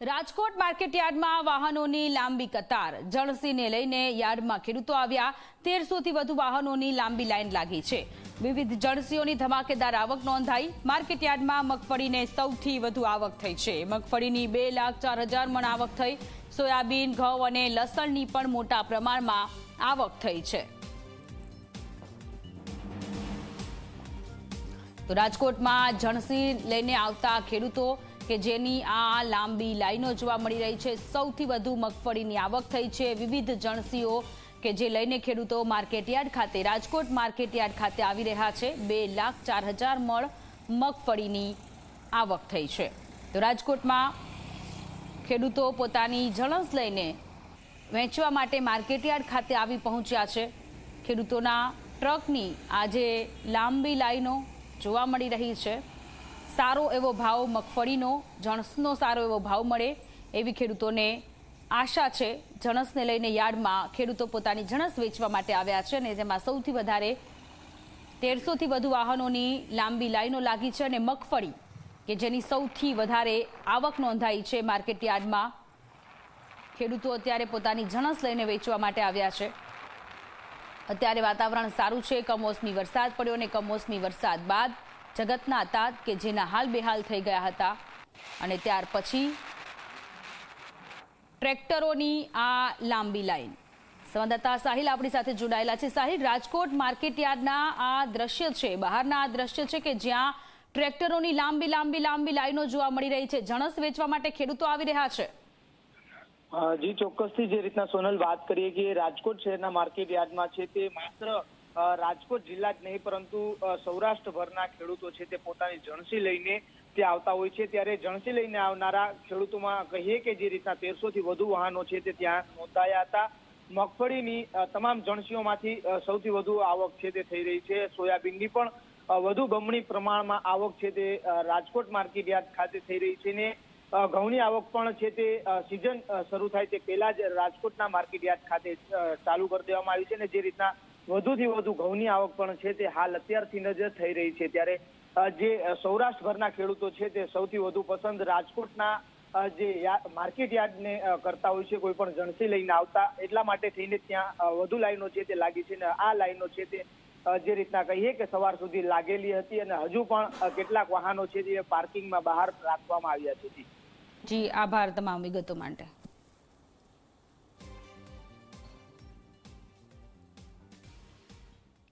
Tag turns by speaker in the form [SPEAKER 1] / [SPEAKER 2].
[SPEAKER 1] રાજકોટ માર્કેટયાર્ડમાં વાહનોની લાંબી કતાર. જળસીને લઈને યાર્ડમાં ખેડૂતો આવ્યા. તેરસોથી વધુ વાહનોની લાંબી લાઇન લાગી છે. વિવિધ જળસીઓની ધમાકેદાર આવક નોંધાઈ. માર્કેટયાર્ડમાં મગફળીને સૌથી વધુ આવક થઈ છે. મગફળીની બે લાખ ચાર હજાર મણ આવક થઈ. સોયાબીન, ઘઉં અને લસણની પણ મોટા પ્રમાણમાં આવક થઈ છે. તો રાજકોટમાં જણસી લઈને આવતા ખેડૂતો કે જેની આ લાંબી લાઈનો જોવા મળી રહી છે. સૌથી વધુ મગફળીની આવક થઈ છે. વિવિધ જણસીઓ કે જે લઈને ખેડૂતો માર્કેટયાર્ડ ખાતે, રાજકોટ માર્કેટયાર્ડ ખાતે આવી રહ્યા છે. બે લાખ ચાર હજાર મળ મગફળીની આવક થઈ છે. તો રાજકોટમાં ખેડૂતો પોતાની જણસ લઈને વેચવા માટે માર્કેટયાર્ડ ખાતે આવી પહોંચ્યા છે. ખેડૂતોના ટ્રકની આજે લાંબી લાઈનો જોવા મળી રહી છે. સારો એવો ભાવ મગફળીનો, જણસનો સારો એવો ભાવ મળે એવી ખેડૂતોને આશા છે. જણસને લઈને યાર્ડમાં ખેડૂતો પોતાની જણસ વેચવા માટે આવ્યા છે અને જેમાં સૌથી વધારે તેરસોથી વધુ વાહનોની લાંબી લાઈનો લાગી છે અને મગફળી, કે જેની સૌથી વધારે આવક નોંધાઈ છે માર્કેટ યાર્ડમાં, ખેડૂતો અત્યારે પોતાની જણસ લઈને વેચવા માટે આવ્યા છે. અત્યારે વાતાવરણ સારું છે, કમોસમી વરસાદ પડ્યો અને કમોસમી વરસાદ બાદ જગતના તાત કે જેના હાલ બેહાલ થઈ ગયા હતા. અને ત્યાર પછી ટ્રેક્ટરોની આ લાંબી લાઈન. સંવાદદાતા સાહિલ આપણી સાથે જોડાયેલા છે. સાહિલ, રાજકોટ માર્કેટ યાર્ડના આ દ્રશ્ય છે, બહારના આ દ્રશ્ય છે કે જ્યાં ટ્રેક્ટરોની લાંબી લાંબી લાંબી લાઈનો જોવા મળી રહી છે. જણસ વેચવા માટે ખેડૂતો આવી રહ્યા છે.
[SPEAKER 2] જી, ચોક્કસથી જે રીતના સોનલ વાત કરીએ કે રાજકોટ શહેરના માર્કેટ યાર્ડમાં છે તે માત્ર રાજકોટ જિલ્લા જ નહીં, પરંતુ સૌરાષ્ટ્રભરના ખેડૂતો છે તે પોતાની જણસી લઈને ત્યાં આવતા હોય છે. ત્યારે જણસી લઈને આવનારા ખેડૂતોમાં કહીએ કે જે રીતના તેરસો થી વધુ વાહનો છે તે ત્યાં નોંધાયા હતા. મગફળીની તમામ જણસીઓમાંથી સૌથી વધુ આવક છે તે થઈ રહી છે. સોયાબીનની પણ વધુ બમણી પ્રમાણમાં આવક છે તે રાજકોટ માર્કેટ યાર્ડ ખાતે થઈ રહી છે ને ઘઉંની આવક પણ છે તે સિઝન શરૂ થાય તે પહેલા જ રાજકોટના માર્કેટ યાર્ડ ખાતે ચાલુ કરી દેવામાં આવી છે ને, જે રીતના વધુથી વધુ ઘઉંની આવક પણ છે તે હાલ અત્યારથી જ થઈ રહી છે. ત્યારે જે સૌરાષ્ટ્રભરના ખેડૂતો છે તે સૌથી વધુ પસંદ રાજકોટના જે માર્કેટ યાર્ડને કરતા હોય છે, કોઈ પણ જણસી લઈને આવતા. એટલા માટે થઈને ત્યાં વધુ લાઈનો છે તે લાગી છે અને આ લાઈનો છે તે જે રીતના કહીએ કે સવાર સુધી લાગેલી હતી અને હજુ પણ કેટલાક વાહનો છે તે પાર્કિંગમાં બહાર રાખવામાં આવ્યા છે.
[SPEAKER 1] જી. આભાર તમામ વિગતો માટે.